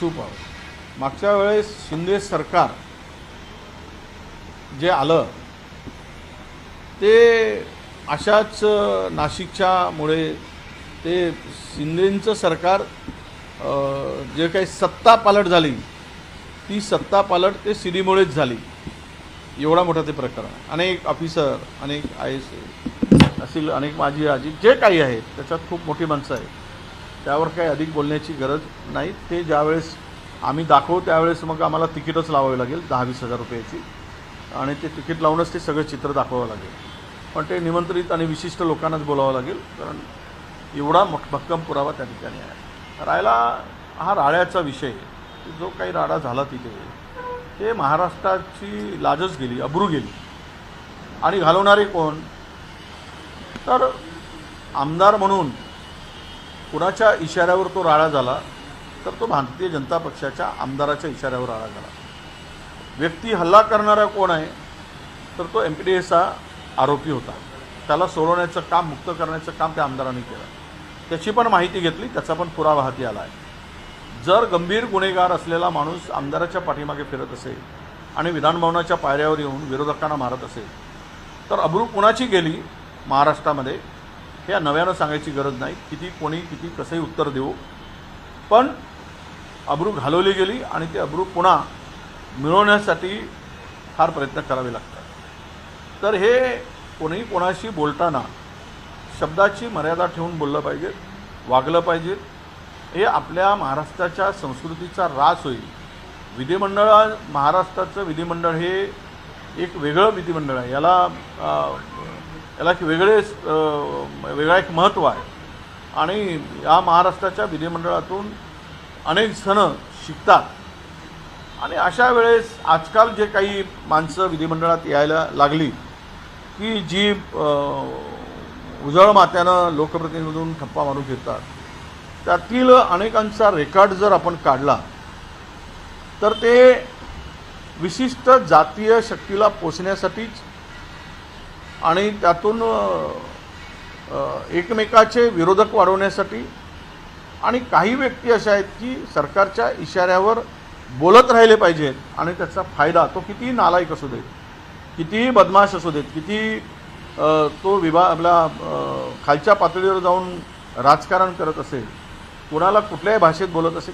चूप आहोत. मागच्या वेळेस शिंदे सरकार जे आलं ते अशाच नाशिकच्यामुळे ते शिंदेंचं सरकार जे काही सत्ता पालट झाली ती सत्ता पालट ते सिडीमुळेच झाली. एवढा मोठा ते प्रकरण अनेक ऑफिसर अनेक आय एस असतील अनेक माजी आजी जे काही आहेत त्याच्यात खूप मोठी माणसं आहेत. त्यावर काही अधिक बोलण्याची गरज नाही. ते ज्यावेळेस आम्ही दाखवू त्यावेळेस मग आम्हाला तिकीटच लावावी लागेल दहा वीस हजार रुपयाची. आणि ते तिकीट लावूनच ते सगळं चित्र दाखवावं लागेल. पण ते निमंत्रित आणि विशिष्ट लोकांनाच बोलावं लागेल कारण एवढा मोठ भक्कम पुरावा त्या ठिकाणी आहे. राहिला हा राळ्याचा विषय जो काही राडा झाला तिथे ते महाराष्ट्राची लाजच गेली अब्रू गेली. आणि घालवणारे कोण? तर आमदार म्हणून कुणाच्या इशाऱ्यावर तो राळा झाला तर तो भारतीय जनता पक्षाच्या आमदाराच्या इशाऱ्यावर राळा झाला. व्यक्ती हल्ला करणारा कोण आहे तर तो एम पी डी एचा आरोपी होता. त्याला सोडवण्याचं काम मुक्त करण्याचं काम त्या आमदारांनी केलं. त्याची पण माहिती घेतली त्याचा पण पुरावा हाती आला आहे. जर गंभीर गुन्हेगार असलेला माणूस आमदाराच्या पाठीमागे फिरत असेल आणि विधानभवनाच्या पायऱ्यावर येऊन विरोधकांना मारत असेल तर अब्रू कुणाची गेली? महाराष्ट्रामध्ये हे नव्यानं सांगायची गरज नाही. किती कोणी किती कसंही उत्तर देऊ पण अब्रू घालवली गेली आणि ते अब्रू पुन्हा मिळवण्यासाठी फार प्रयत्न करावे लागतात. तर हे कोणी कोणाशी बोलताना शब्दाची मर्यादा ठेवून बोललं पाहिजे वागलं पाहिजे. हे आपल्या महाराष्ट्राच्या संस्कृतीचा रास होईल. विधिमंडळ महाराष्ट्राचं विधिमंडळ हे एक वेगळं विधिमंडळ आहे. याला याला एक वेगळेच वेगळा एक महत्त्व आहे. आणि या महाराष्ट्राच्या विधिमंडळातून अनेक सण शिकतात. आणि अशा वेळेस आजकाल जे काही माणसं विधिमंडळात यायला लागली की जी उजळ मात्यानं लोकप्रतिनिधीमधून ठप्पा मारून घेतात. त्यातील अनेकांचा रेकॉर्ड जर आपण काढला तर ते विशिष्ट जातीय शक्तीला पोचण्यासाठीच आणि त्यातून एकमेकाचे विरोधक वाढवण्यासाठी आणि काही व्यक्ती अशा आहेत की सरकारच्या इशाऱ्यावर बोलत राहिले पाहिजेत आणि त्याचा फायदा तो कितीही नालायक असू देत कितीही बदमाश असू देत किती तो विभा आपला खालच्या पातळीवर जाऊन राजकारण करत असेल कुणाला कुठल्याही भाषेत बोलत असेल